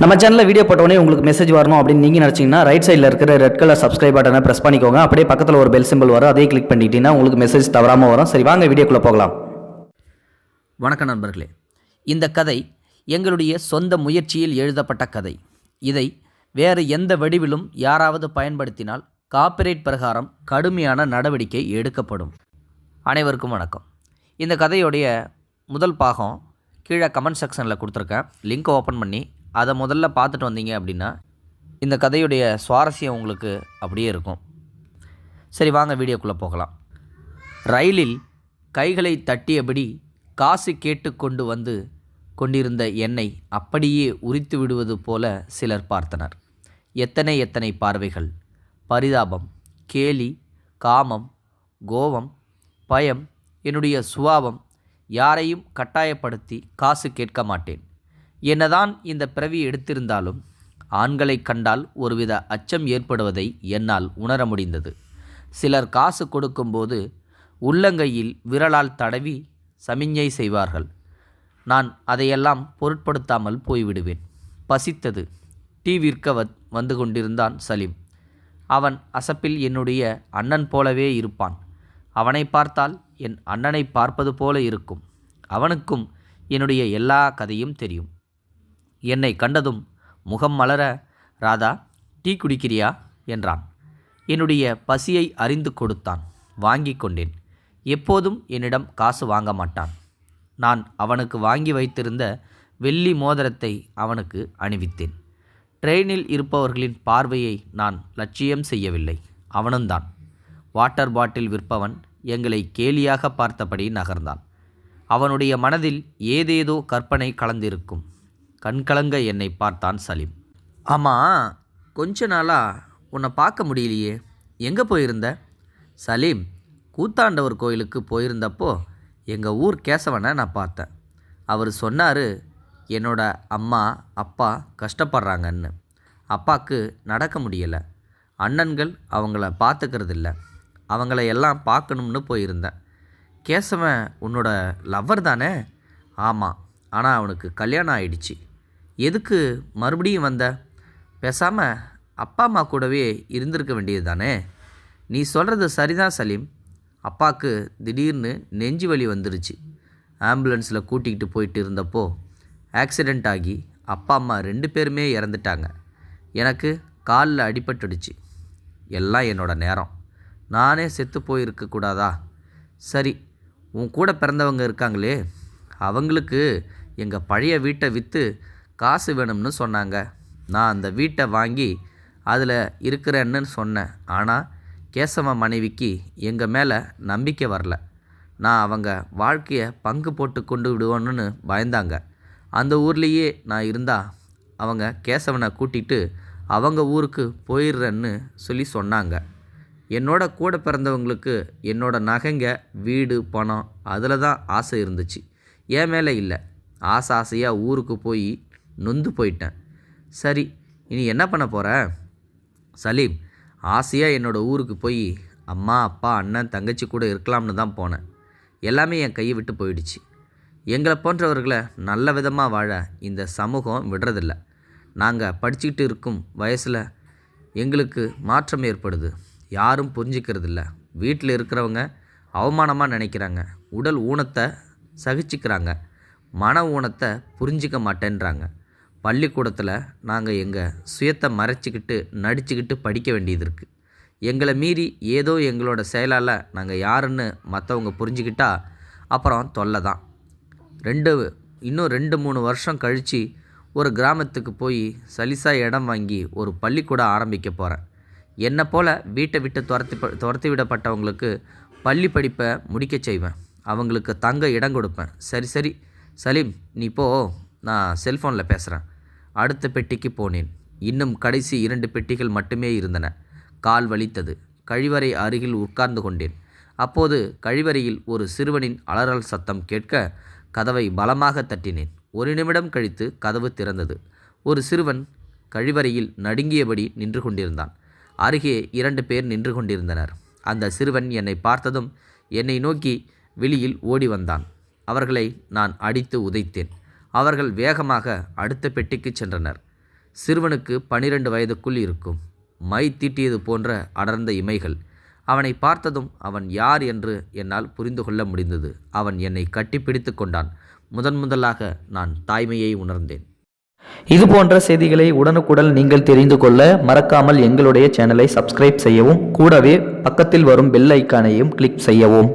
நம்ம சேனலில் வீடியோ போட்டோடனே உங்களுக்கு மெசேஜ் வரணும் அப்படின்னு நீங்கள் நினச்சிங்கன்னா ரைட் சைடில் இருக்கிற ரெட் கலர் சப்ஸ்கிரைப் பட்டனை ப்ரெஸ் பண்ணிக்கோங்க. அப்படியே பக்கத்தில் ஒரு பெல் சிம்பிள் வரும். அதையும் கிளிக் பண்ணிட்டீங்கன்னா உங்களுக்கு மெசேஜ் தவறாமல் வரும். சரி வாங்க வீடியோக்குள்ளே போகலாம். வணக்கம் நண்பர்களே. இந்த கதை எங்களுடைய சொந்த முயற்சியில் எழுதப்பட்ட கதை. இதை வேறு எந்த வடிவிலும் யாராவது பயன்படுத்தினால் காப்பிரைட் பிரகாரம் கடுமையான நடவடிக்கை எடுக்கப்படும். அனைவருக்கும் வணக்கம். இந்த கதையுடைய முதல் பாகம் கீழே கமெண்ட் செக்ஷனில் கொடுத்துருக்கேன். லிங்க் ஓப்பன் பண்ணி அதை முதல்ல பார்த்துட்டு வந்தீங்க அப்படின்னா இந்த கதையுடைய சுவாரஸ்யம் உங்களுக்கு அப்படியே இருக்கும். சரி வாங்க வீடியோக்குள்ளே போகலாம். ரயிலில் கைகளை தட்டியபடி காசு கேட்டு கொண்டு வந்து கொண்டிருந்த என்னை அப்படியே உரித்து விடுவது போல சிலர் பார்த்தனர். எத்தனை எத்தனை பார்வைகள். பரிதாபம் கேலி காமம் கோபம் பயம் என்னுடைய சுபாவம் யாரையும் கட்டாயப்படுத்தி காசு கேட்க மாட்டேன். என்னதான் இந்த பிறவி எடுத்திருந்தாலும் ஆண்களை கண்டால் ஒருவித அச்சம் ஏற்படுவதை என்னால் உணர முடிந்தது. சிலர் காசு கொடுக்கும்போது உள்ளங்கையில் விரலால் தடவி சமிஞ்ஞை செய்வார்கள். நான் அதையெல்லாம் பொருட்படுத்தாமல் போய்விடுவேன். பசித்தது. டீ விற்க வந்து கொண்டிருந்தான் சலீம். அவன் அசப்பில் என்னுடைய அண்ணன் போலவே இருப்பான். அவனை பார்த்தால் என் அண்ணனை பார்ப்பது போல இருக்கும். அவனுக்கும் என்னுடைய எல்லா கதையும் தெரியும். என்னை கண்டதும் முகம் மலர ராதா டீ குடிக்கிறியா? என்றான். என்னுடைய பசியை அறிந்து கொடுத்தான். வாங்கி கொண்டேன். எப்போதும் என்னிடம் காசு வாங்க மாட்டான். நான் அவனுக்கு வாங்கி வைத்திருந்த வெள்ளி மோதிரத்தை அவனுக்கு அணிவித்தேன். ட்ரெயினில் இருப்பவர்களின் பார்வையை நான் லட்சியம் செய்யவில்லை. அவனும்தான். வாட்டர் பாட்டில் விற்பவன் எங்களை கேலியாக பார்த்தபடி நகர்ந்தான். அவனுடைய மனதில் ஏதேதோ கற்பனை கலந்திருக்கும். கண்கலங்க என்னை பார்த்தான் சலீம். ஆமாம் கொஞ்ச நாளாக உன்னை பார்க்க முடியலையே. எங்கே போயிருந்த? சலீம் கூத்தாண்டவர் கோயிலுக்கு போயிருந்தப்போ எங்கள் ஊர் கேசவனை நான் பார்த்தேன். அவர் சொன்னார் என்னோட அம்மா அப்பா கஷ்டப்படுறாங்கன்னு. அப்பாவுக்கு நடக்க முடியலை. அண்ணன்கள் அவங்கள பார்த்துக்கிறது இல்ல அவங்கள எல்லாம் பார்க்கணும்னு போயிருந்தேன். கேசவன் உன்னோட லவ்வர் தானே? ஆமாம் ஆனால் அவனுக்கு கல்யாணம் ஆயிடுச்சு. எதுக்கு மறுபடியும் வந்த? பேசாமல் அப்பா அம்மா கூடவே இருந்திருக்க வேண்டியது தானே நீ சொல்கிறது சரிதான் சலீம். அப்பாவுக்கு திடீர்னு நெஞ்சு வலி வந்துருச்சு. ஆம்புலன்ஸில் கூட்டிகிட்டு போயிட்டு இருந்தப்போ ஆக்சிடெண்ட் ஆகி அப்பா அம்மா ரெண்டு பேருமே இறந்துட்டாங்க. எனக்கு காலில் அடிபட்டுடுச்சு. எல்லாம் என்னோடய நேரம். நானே செத்து போயிருக்கக்கூடாதா சரி உன் கூட பிறந்தவங்க இருக்காங்களே. அவங்களுக்கு எங்கள் பழைய வீட்டை விற்று காசு வேணும்னு சொன்னாங்க. நான் அந்த வீட்டை வாங்கி அதில் இருக்கிறேன்னு சொன்னேன். ஆனால் கேசவ மனைவிக்கு எங்கள் மேலே நம்பிக்கை வரல. நான் அவங்க வாழ்க்கையை பங்கு போட்டு கொண்டு விடுவோன்னு பயந்தாங்க. அந்த ஊர்லேயே நான் இருந்தால் அவங்க கேசவனை கூட்டிகிட்டு அவங்க ஊருக்கு போயிடுறேன்னு சொல்லி சொன்னாங்க. என்னோட கூட பிறந்தவங்களுக்கு என்னோட நகைங்க வீடு பணம் அதில் தான் ஆசை இருந்துச்சு. என் மேலே இல்லை. ஆசை ஆசையாக ஊருக்கு போய் நொந்து போயிட்டேன். சரி இனி என்ன பண்ண போகிற சலீம் ஆசையாக என்னோடய ஊருக்கு போய் அம்மா அப்பா அண்ணன் தங்கச்சி கூட இருக்கலாம்னு தான் போனேன். எல்லாமே என் கையை விட்டு போயிடுச்சு. எங்களை போன்றவர்களை நல்ல விதமாக வாழ இந்த சமூகம் விடுறதில்ல. நாங்கள் படிச்சுக்கிட்டு இருக்கும் வயசில் எங்களுக்கு மாற்றம் ஏற்படுது. யாரும் புரிஞ்சிக்கிறதில்ல. வீட்டில் இருக்கிறவங்க அவமானமாக நினைக்கிறாங்க. உடல் ஊனத்தை சகிச்சுக்கிறாங்க. மன ஊனத்தை புரிஞ்சிக்க மாட்டேன்றாங்க. பள்ளிக்கூடத்தில் நாங்கள் எங்கள் சுயத்தை மறைச்சிக்கிட்டு நடிச்சுக்கிட்டு படிக்க வேண்டியது இருக்குது எங்களை மீறி ஏதோ எங்களோட செயலால் நாங்கள் யாருன்னு மற்றவங்க புரிஞ்சுக்கிட்டா அப்புறம் தொல்லை தான். ரெண்டு இன்னும் ரெண்டு மூணு வருஷம் கழித்து ஒரு கிராமத்துக்கு போய் சலிசாக இடம் வாங்கி ஒரு பள்ளிக்கூடம் ஆரம்பிக்க போகிறேன் என்னை போல் வீட்டை விட்டு துரத்தி துரத்தி விடப்பட்டவங்களுக்கு பள்ளி படிப்பை முடிக்க செய்வேன். அவங்களுக்கு தங்க இடம் கொடுப்பேன். சரி சரி சலீம் நீ போ நான் செல்ஃபோனில் பேசுகிறேன் அடுத்த பெட்டிக்கு போனேன். இன்னும் கடைசி இரண்டு பெட்டிகள் மட்டுமே இருந்தன. கால் வலித்தது. கழிவறை அருகில் உட்கார்ந்து கொண்டேன். அப்போது கழிவறையில் ஒரு சிறுவனின் அலறல் சத்தம் கேட்க கதவை பலமாக தட்டினேன். ஒரு நிமிடம் கழித்து கதவு திறந்தது. ஒரு சிறுவன் கழிவறையில் நடுங்கியபடி நின்று கொண்டிருந்தான். அருகே இரண்டு பேர் நின்று கொண்டிருந்தனர். அந்த சிறுவன் என்னை பார்த்ததும் என்னை நோக்கி வெளியில் ஓடி வந்தான். அவர்களை நான் அடித்து உதைத்தேன். அவர்கள் வேகமாக அடுத்த பெட்டிக்கு சென்றனர். சிறுவனுக்கு பனிரெண்டு வயதுக்குள் இருக்கும். மை தீட்டியது போன்ற அடர்ந்த இமைகள். அவனை பார்த்ததும் அவன் யார் என்று என்னால் புரிந்து கொள்ள முடிந்தது. அவன் என்னை கட்டிப்பிடித்து கொண்டான். முதன் முதலாக நான் தாய்மையை உணர்ந்தேன். இது போன்ற செய்திகளை உடனுக்குடன் நீங்கள் தெரிந்து கொள்ள மறக்காமல் எங்களுடைய சேனலை சப்ஸ்கிரைப் செய்யவும் கூடவே பக்கத்தில் வரும் பெல் ஐக்கானையும் கிளிக் செய்யவும்.